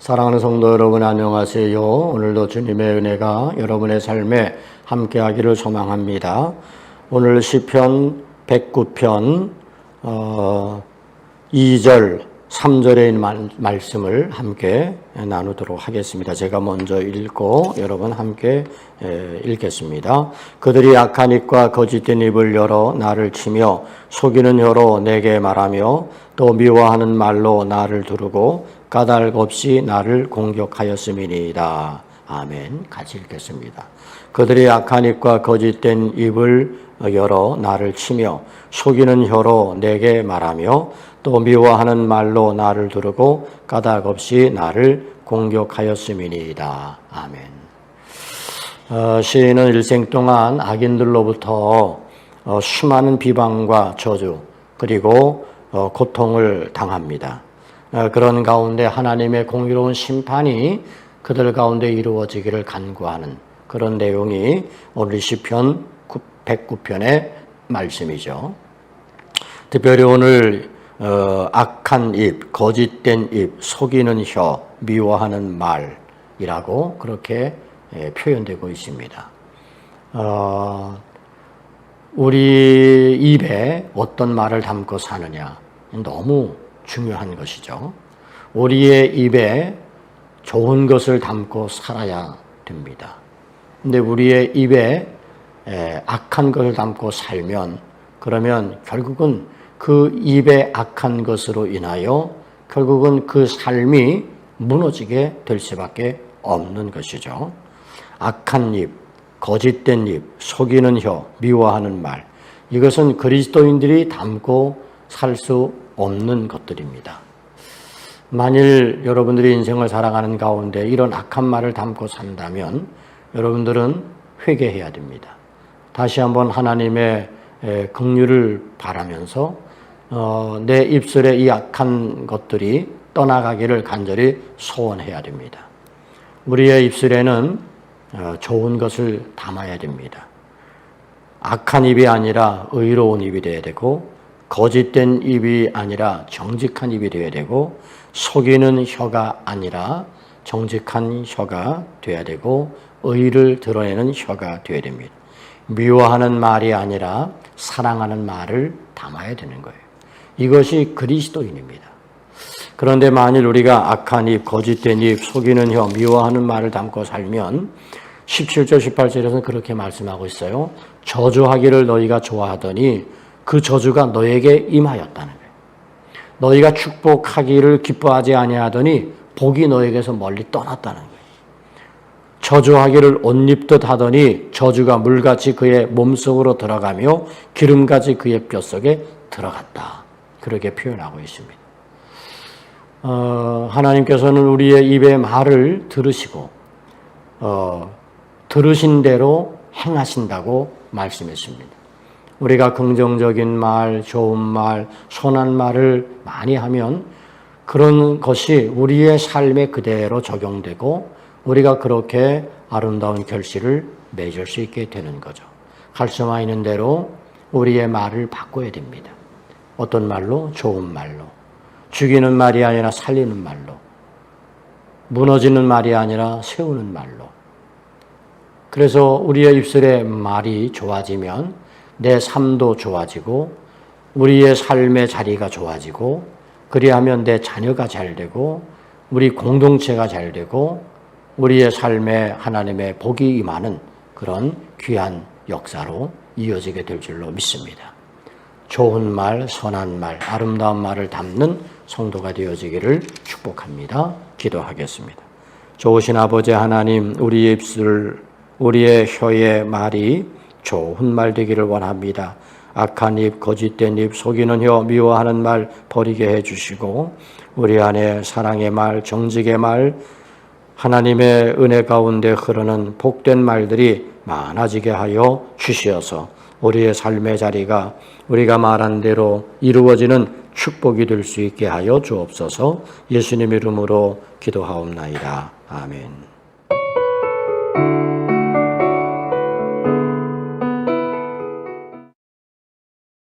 사랑하는 성도 여러분 안녕하세요. 오늘도 주님의 은혜가 여러분의 삶에 함께하기를 소망합니다. 오늘 시편 109편 어, 2절 3절에 있는 말씀을 함께 나누도록 하겠습니다. 제가 먼저 읽고 여러분 함께 읽겠습니다. 그들이 악한 입과 거짓된 입을 열어 나를 치며 속이는 혀로 내게 말하며 또 미워하는 말로 나를 두르고 까닭 없이 나를 공격하였음이니이다. 아멘. 같이 읽겠습니다. 그들이 악한 입과 거짓된 입을 열어 나를 치며 속이는 혀로 내게 말하며 또 미워하는 말로 나를 두르고 까닭 없이 나를 공격하였음이니이다. 아멘. 어, 시인은 일생 동안 악인들로부터 어, 수많은 비방과 저주 그리고 어, 고통을 당합니다. 어, 그런 가운데 하나님의 공의로운 심판이 그들 가운데 이루어지기를 간구하는 그런 내용이 오늘 시편 109편의 말씀이죠. 특별히 오늘 어, 악한 입, 거짓된 입, 속이는 혀, 미워하는 말이라고 그렇게 예, 표현되고 있습니다. 어, 우리 입에 어떤 말을 담고 사느냐 너무 중요한 것이죠. 우리의 입에 좋은 것을 담고 살아야 됩니다. 근데 우리의 입에 악한 것을 담고 살면 그러면 결국은 그 입의 악한 것으로 인하여 결국은 그 삶이 무너지게 될 수밖에 없는 것이죠. 악한 입, 거짓된 입, 속이는 혀, 미워하는 말. 이것은 그리스도인들이 담고 살 수 없는 것들입니다. 만일 여러분들이 인생을 살아가는 가운데 이런 악한 말을 담고 산다면 여러분들은 회개해야 됩니다. 다시 한번 하나님의 긍휼을 바라면서 어, 내 입술에 이 악한 것들이 떠나가기를 간절히 소원해야 됩니다. 우리의 입술에는 어, 좋은 것을 담아야 됩니다. 악한 입이 아니라 의로운 입이 되어야 되고 거짓된 입이 아니라 정직한 입이 되어야 되고 속이는 혀가 아니라 정직한 혀가 되어야 되고 의를 드러내는 혀가 되어야 됩니다. 미워하는 말이 아니라 사랑하는 말을 담아야 되는 거예요. 이것이 그리스도인입니다. 그런데 만일 우리가 악한 입, 거짓된 입, 속이는 혀, 미워하는 말을 담고 살면 17절, 18절에서는 그렇게 말씀하고 있어요. 저주하기를 너희가 좋아하더니 그 저주가 너에게 임하였다는 거예요. 너희가 축복하기를 기뻐하지 아니하더니 복이 너에게서 멀리 떠났다는 거예요. 저주하기를 옷 입듯 하더니 저주가 물같이 그의 몸속으로 들어가며 기름같이 그의 뼛속에 들어갔다. 그렇게 표현하고 있습니다. 어, 하나님께서는 우리의 입의 말을 들으시고 어, 들으신 대로 행하신다고 말씀했습니다. 우리가 긍정적인 말, 좋은 말, 선한 말을 많이 하면 그런 것이 우리의 삶에 그대로 적용되고 우리가 그렇게 아름다운 결실을 맺을 수 있게 되는 거죠. 갈수마 있는 대로 우리의 말을 바꿔야 됩니다. 어떤 말로? 좋은 말로. 죽이는 말이 아니라 살리는 말로. 무너지는 말이 아니라 세우는 말로. 그래서 우리의 입술의 말이 좋아지면 내 삶도 좋아지고 우리의 삶의 자리가 좋아지고 그리하면 내 자녀가 잘 되고 우리 공동체가 잘 되고 우리의 삶에 하나님의 복이 임하는 그런 귀한 역사로 이어지게 될 줄로 믿습니다. 좋은 말, 선한 말, 아름다운 말을 담는 성도가 되어지기를 축복합니다. 기도하겠습니다. 좋으신 아버지 하나님, 우리의 입술, 우리의 혀의 말이 좋은 말 되기를 원합니다. 악한 입, 거짓된 입, 속이는 혀, 미워하는 말 버리게 해주시고, 우리 안에 사랑의 말, 정직의 말, 하나님의 은혜 가운데 흐르는 복된 말들이 많아지게 하여 주시어서 우리의 삶의 자리가 우리가 말한 대로 이루어지는 축복이 될 수 있게 하여 주옵소서 예수님 이름으로 기도하옵나이다. 아멘.